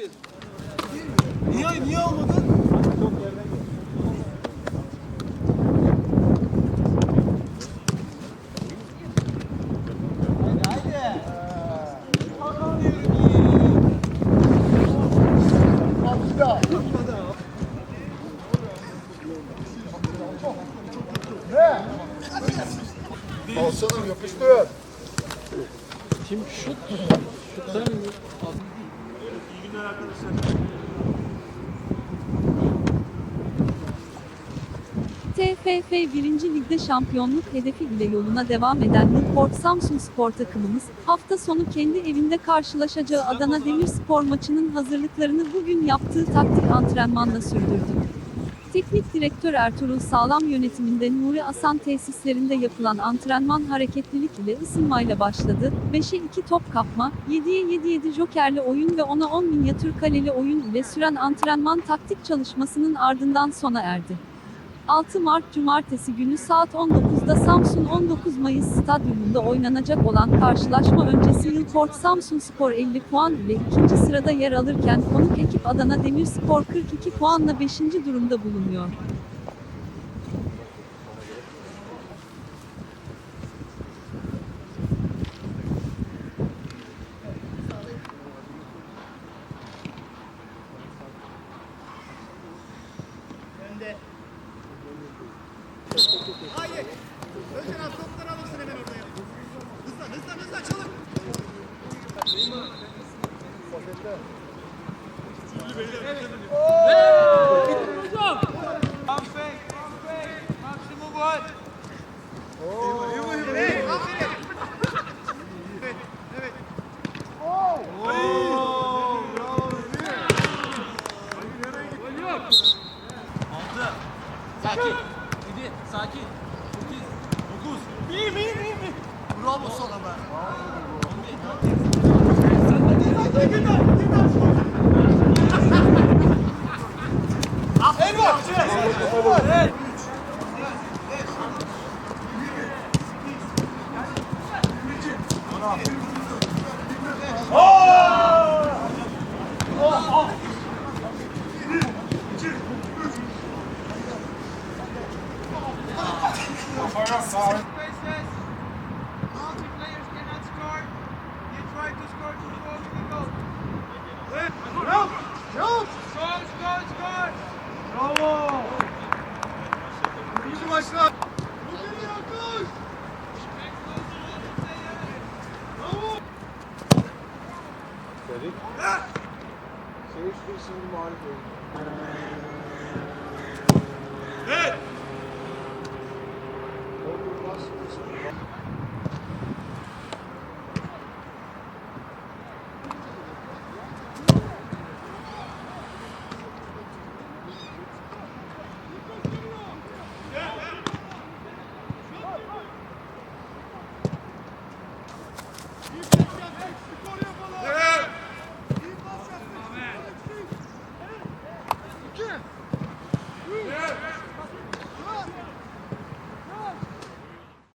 Niye, niye haydi. Bakalım diyorum Alsana yapıştır. Kim şut? Şuttan TFF 1. Lig'de şampiyonluk hedefi ile yoluna devam eden Newport Samsun Spor takımımız, hafta sonu kendi evinde karşılaşacağı Adana Demirspor maçının hazırlıklarını bugün yaptığı taktik antrenmanla sürdürdü. Teknik direktör Ertuğrul Sağlam yönetiminde Nuri Asan tesislerinde yapılan antrenman hareketlilik ile ısınmayla başladı. 5'e 2 top kapma, 7'ye 7-7 jokerli oyun ve 10'a 10 minyatür kaleli oyun ile süren antrenman taktik çalışmasının ardından sona erdi. 6 Mart Cumartesi günü saat 19'da Samsun 19 Mayıs Stadyumunda oynanacak olan karşılaşma öncesi Yılport Samsun Spor 50 puan ile ikinci sırada yer alırken konuk ekip Adana Demirspor 42 puanla 5. durumda bulunuyor. Abi topları alırsın hemen oraya. Hızlan hızlan hızlan çalın. Sakin. 7, sakin. 8, 9. İyiyim, iyiyim, iyiyim. Bravo sana be. El Senin şu şimdi mağlup oldu. Durun.